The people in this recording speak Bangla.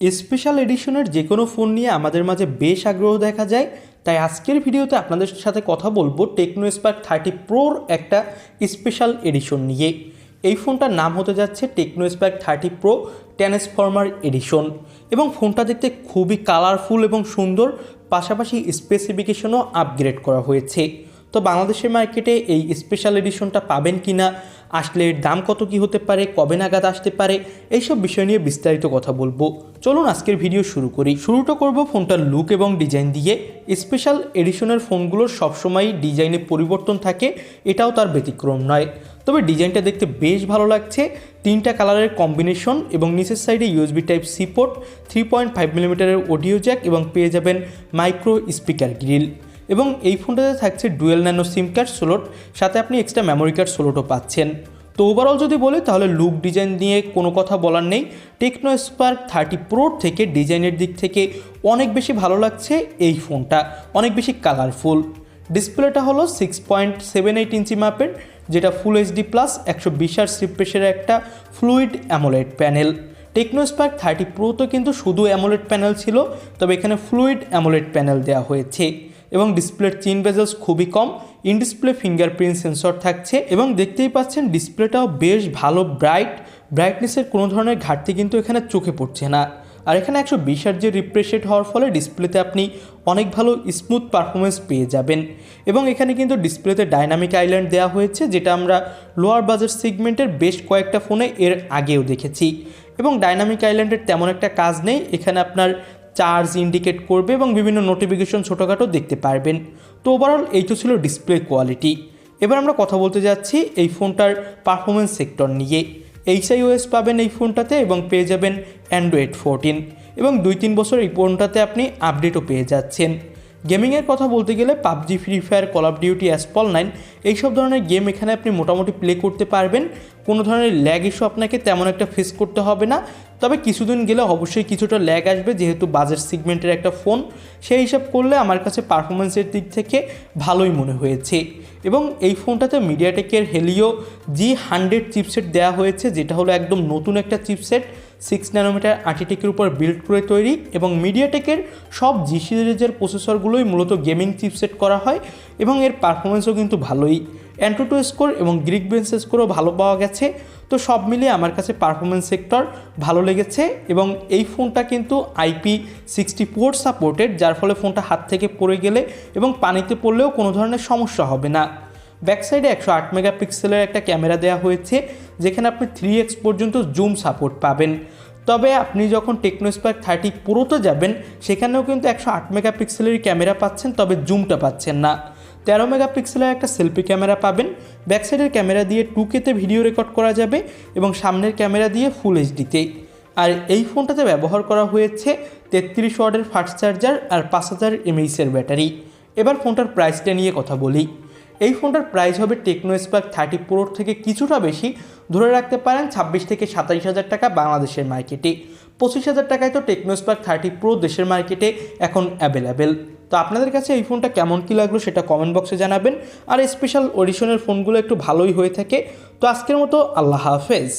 স্পেশাল এডিশনের যে কোনো ফোন নিয়ে আমাদের মাঝে বেশ আগ্রহ দেখা যায়। তাই আজকের ভিডিওতে আপনাদের সাথে কথা বলব টেকনো স্পার্ক থার্টি প্রোর একটা স্পেশাল এডিশন নিয়ে। এই ফোনটার নাম হতে যাচ্ছে Tecno Spark thirty pro transformer edition এবং ফোনটা দেখতে খুবই কালারফুল এবং সুন্দর, পাশাপাশি স্পেসিফিকেশনও আপগ্রেড করা হয়েছে। তো বাংলাদেশের মার্কেটে এই স্পেশাল এডিশনটা পাবেন কি না আসলে এর দাম কত কি হতে পারে, কবে নাগাদ আসতে পারে, এইসব বিষয় নিয়ে বিস্তারিত কথা বলব। চলুন আজকের ভিডিও শুরু করি। শুরুটা করব ফোনটার লুক এবং ডিজাইন দিয়ে। স্পেশাল এডিশনের ফোনগুলোর সবসময় ডিজাইনে পরিবর্তন থাকে, এটাও তার ব্যতিক্রম নয়। তবে ডিজাইনটা দেখতে বেশ ভালো লাগছে। তিনটা কালারের কম্বিনেশন এবং নিচের সাইডে USB type C port three point five মিলিমিটারের অডিও জ্যাক এবং পেয়ে যাবেন মাইক্রো স্পিকার গ্রিল এবং এই ফোনটাতে থাকছে dual nano SIM card slot, সাথে আপনি এক্সট্রা মেমোরি কার্ড সোলোটও পাচ্ছেন। তো ওভারঅল যদি বলি, তাহলে লুক ডিজাইন নিয়ে কোনো কথা বলার নেই। টেকনো স্পার্ক থার্টি প্রোর থেকে ডিজাইনের দিক থেকে অনেক বেশি ভালো লাগছে এই ফোনটা, অনেক বেশি কালারফুল ডিসপ্লেটা হলো six point seven eight inch মাপের, যেটা ফুল এইচডি প্লাস একশো বিশ আর সিপ্রেসের একটা fluid AMOLED panel Tecno Spark thirty pro তো কিন্তু শুধু অ্যামোলেড প্যানেল ছিল, তবে এখানে ফ্লুইড অ্যামোলেড প্যানেল দেওয়া হয়েছে। এবং ডিসপ্লের চিন বেজেলস খুবই কম। ইন ডিসপ্লে ফিঙ্গারপ্রিন্ট সেন্সর থাকছে এবং দেখতেই পাচ্ছেন ডিসপ্লেটাও বেশ ভালো, ব্রাইট। ব্রাইটনেসের কোনো ধরনের ঘাটতি কিন্তু এখানে চোখে পড়ছে না। আর এখানে একশো বিশ যে রিফ্রেশেড হওয়ার ফলে ডিসপ্লেতে আপনি অনেক ভালো স্মুথ পারফরমেন্স পেয়ে যাবেন। এবং এখানে কিন্তু ডিসপ্লেতে ডাইনামিক আইল্যান্ড দেওয়া হয়েছে, যেটা আমরা লোয়ার বাজার সেগমেন্টের বেশ কয়েকটা ফোনে এর আগেও দেখেছি। এবং ডাইনামিক আইল্যান্ডের তেমন একটা কাজ নেই। এখানে আপনার চার্জ ইন্ডিকেট করবে এবং বিভিন্ন নোটিফিকেশন ছোটোখাটো দেখতে পারবেন। তো ওভারঅল এই তো ছিল ডিসপ্লে কোয়ালিটি এবার আমরা কথা বলতে যাচ্ছি এই ফোনটার পারফরমেন্স সেক্টর নিয়ে। এইচআইওএস পাবেন এই ফোনটাতে এবং পেয়ে যাবেন অ্যান্ড্রয়েড ফোরটিন এবং দুই তিন বছর এই ফোনটাতে আপনি আপডেটও পেয়ে যাচ্ছেন। গেমিংয়ের কথা বলতে গেলে PUBG, free fire call of duty Asphalt nine এইসব ধরনের গেম এখানে আপনি মোটামুটি প্লে করতে পারবেন। কোনো ধরনের ল্যাগ ইস্যু আপনাকে তেমন একটা ফেস করতে হবে না। তবে কিছুদিন গেলে অবশ্যই কিছুটা ল্যাগ আসবে, যেহেতু বাজেট সিগমেন্টের একটা ফোন সেই হিসাব করলে আমার কাছে পারফরমেন্সের দিক থেকে ভালোই মনে হয়েছে। এবং এই ফোনটাতে মিডিয়াটেকের হেলিও জি হান্ড্রেড চিপসেট দেওয়া হয়েছে, যেটা হলো একদম নতুন একটা চিপসেট সিক্স ন্যানোমিটার আর্টিটেকের উপর বিল্ড করে তৈরি এবং মিডিয়াটেকের সব জি সিরিজের প্রসেসরগুলোই মূলত গেমিং চিপসেট করা হয় এবং এর পারফরমেন্সও কিন্তু ভালোই। অ্যান্ট্রোটো স্কোর এবং গ্রিক বেঞ্চ স্কোরও ভালো পাওয়া গেছে। তো সব মিলিয়ে আমার কাছে পারফরমেন্স সেক্টর ভালো লেগেছে এবং এই ফোনটা কিন্তু আইপি সিক্সটি ফোর সাপোর্টেড যার ফলে ফোনটা হাত থেকে পড়ে গেলে এবং পানিতে পড়লেও কোনো ধরনের সমস্যা হবে না। ব্যাক সাইডে একশো আট মেগাপিক্সেলের একটা ক্যামেরা দেওয়া হয়েছে, যেখানে আপনি থ্রি এক্স পর্যন্ত জুম সাপোর্ট পাবেন। তবে আপনি যখন টেকনোস্পার্ক থার্টি পুরোতে যাবেন, সেখানেও কিন্তু একশো আট মেগাপিক্সেলের ক্যামেরা পাচ্ছেন, তবে জুমটা পাচ্ছেন না। তেরো মেগাপিক্সেলের একটা সেলফি ক্যামেরা পাবেন। ব্যাক সাইডের ক্যামেরা দিয়ে টু কেতে ভিডিও রেকর্ড করা যাবে এবং সামনের ক্যামেরা দিয়ে ফুল এইচডিতে আর এই ফোনটাতে ব্যবহার করা হয়েছে তেত্রিশ ওয়ার্ডের ফাস্ট চার্জার আর পাঁচ হাজার এমএইসের ব্যাটারি এবার ফোনটার প্রাইসটা নিয়ে কথা বলি। এই ফোনটার প্রাইস হবে টেকনো স্পার্ক থার্টি প্রোর থেকে কিছুটা বেশি। ধরে রাখতে পারেন ছাব্বিশ থেকে সাতাইশ হাজার টাকা বাংলাদেশের মার্কেটে পঁচিশ হাজার টাকায় তো টেকনো স্পার্ক থার্টি প্রো দেশের মার্কেটে এখন অ্যাভেলেবেল তো আপনাদের কাছে এই ফোনটা কেমন কী লাগল সেটা কমেন্ট বক্সে জানাবেন। আর স্পেশাল অডিশনের ফোনগুলো একটু ভালোই হয়ে থাকে। তো আজকের মতো আল্লাহ হাফেজ।